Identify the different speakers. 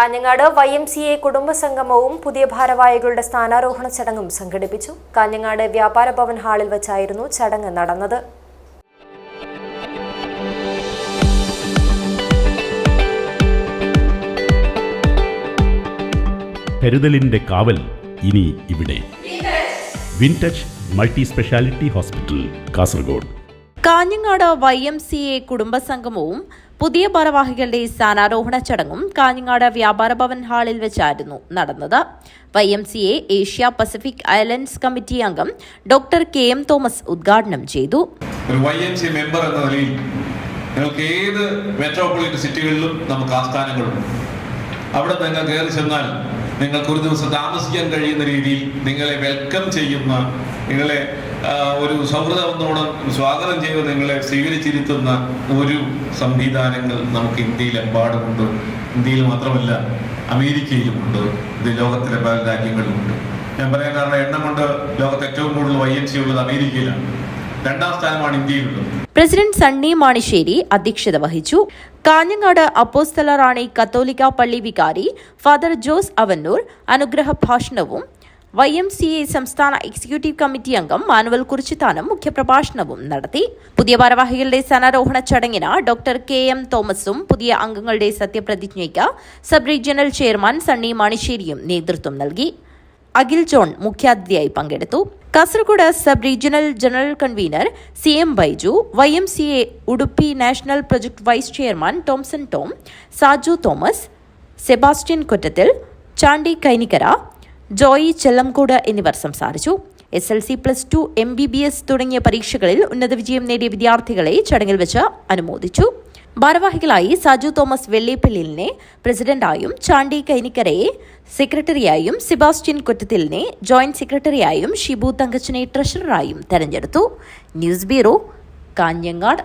Speaker 1: Kanhangad Y M C A കുടുംബസംഗമവും പുതിയ ഭാരവാഹികളുടെ സ്ഥാനാരോഹണ ചടങ്ങും സംഘടിപ്പിച്ചു. കാഞ്ഞങ്ങാട് വ്യാപാര ഭവൻ ഹാളിൽ വെച്ചായിരുന്നു ചടങ്ങ് നടന്നത്.
Speaker 2: കരുതലിന്റെ കാവൽ ഇനി ഇവിടെ. Wintouch multi speciality hospital Kasaragod.
Speaker 3: Kanhangad Y M C A കുടുംബസംഗമവും പുതിയ ഭാരവാഹികളുടെ സ്ഥാനാരോഹണ ചടങ്ങും കാഞ്ഞങ്ങാട് വ്യാപാര ഭവൻ ഹാളിൽ വെച്ചായിരുന്നു നടന്നത്. Y M C A Asia Pacific islands committee അംഗം ഡോക്ടർ കെ എം തോമസ് ഉദ്ഘാടനം ചെയ്തു.
Speaker 4: മെമ്പർ എന്ന നിലയിൽ നിങ്ങൾക്ക് ഏത് മെട്രോപൊളിറ്റൻ സിറ്റികളിലും നമുക്ക് ആസ്ഥാനങ്ങളുണ്ട്. അവിടെ നിങ്ങൾ കയറി ചെന്നാൽ നിങ്ങൾക്ക് ഒരു ദിവസം താമസിക്കാൻ കഴിയുന്ന രീതിയിൽ നിങ്ങളെ വെൽക്കം ചെയ്യുന്ന നിങ്ങളെ ഒരു സൗഹൃദത്തോടെ സ്വാഗതം ചെയ്ത് നിങ്ങളെ സ്വീകരിച്ചിരുത്തുന്ന ഒരു സംവിധാനങ്ങൾ നമുക്ക് ഇന്ത്യയിലെമ്പാടുമുണ്ട്. ഇന്ത്യയിൽ മാത്രമല്ല അമേരിക്കയിലുമുണ്ട്. ഇത് ലോകത്തിലെ പല രാജ്യങ്ങളിലുമുണ്ട്. ഞാൻ പറയാൻ കാരണം എണ്ണം കൊണ്ട് ലോകത്ത് ഏറ്റവും കൂടുതൽ വൈ എൻ സി ഉള്ളത് അമേരിക്കയിലാണ്. രണ്ടാം സ്ഥാനമാണ് ഇന്ത്യയിലുള്ളത്
Speaker 3: പ്രസിഡന്റ് സണ്ണി മാണിശ്ശേരി അധ്യക്ഷത വഹിച്ചു. കാഞ്ഞങ്ങാട് അപ്പോസ്തല റാണി കത്തോലിക്ക പള്ളി വികാരി ഫാദർ ജോസ് അവന്നൂർ അനുഗ്രഹ ഭാഷണവും വൈ എം സി എ സംസ്ഥാന എക്സിക്യൂട്ടീവ് കമ്മിറ്റി അംഗം മാനുവൽ കുറിച്ചിത്താനും മുഖ്യപ്രഭാഷണവും നടത്തി. പുതിയ ഭാരവാഹികളുടെ സ്ഥാനാരോഹണ ചടങ്ങിന് ഡോക്ടർ കെ എം തോമസും പുതിയ അംഗങ്ങളുടെ സത്യപ്രതിജ്ഞയ്ക്ക് സബ് റീജിയണൽ ചെയർമാൻ സണ്ണി മാണിശ്ശേരിയും നേതൃത്വം നൽകി. അഖിൽ ജോൺ മുഖ്യാതിഥിയായി പങ്കെടുത്തു. Kasaragod sub regional general convener C M Baiju Y M C A Udupi national project vice chairman Thomson Tom Saju Thomas Sebastian Kottathil Chandy Kainikkara Joy Chellamkode എന്നിവർ സംസാരിച്ചു. S L C plus two M B B S തുടങ്ങിയ പരീക്ഷകളിൽ ഉന്നത വിജയം നേടിയ വിദ്യാർത്ഥികളെ ചടങ്ങിൽ വെച്ച് അനുമോദിച്ചു. ഭാരവാഹികളായി സജു തോമസ് വെള്ളിപ്പള്ളിലിനെ പ്രസിഡന്റായും ചാണ്ടി കൈനിക്കരയെ സെക്രട്ടറിയായും സെബാസ്റ്റ്യൻ കൊറ്റത്തിലിനെ ജോയിന്റ് സെക്രട്ടറിയായും ഷിബു തങ്കച്ചനെ ട്രഷററായും തെരഞ്ഞെടുത്തു. News bureau Kanhangad.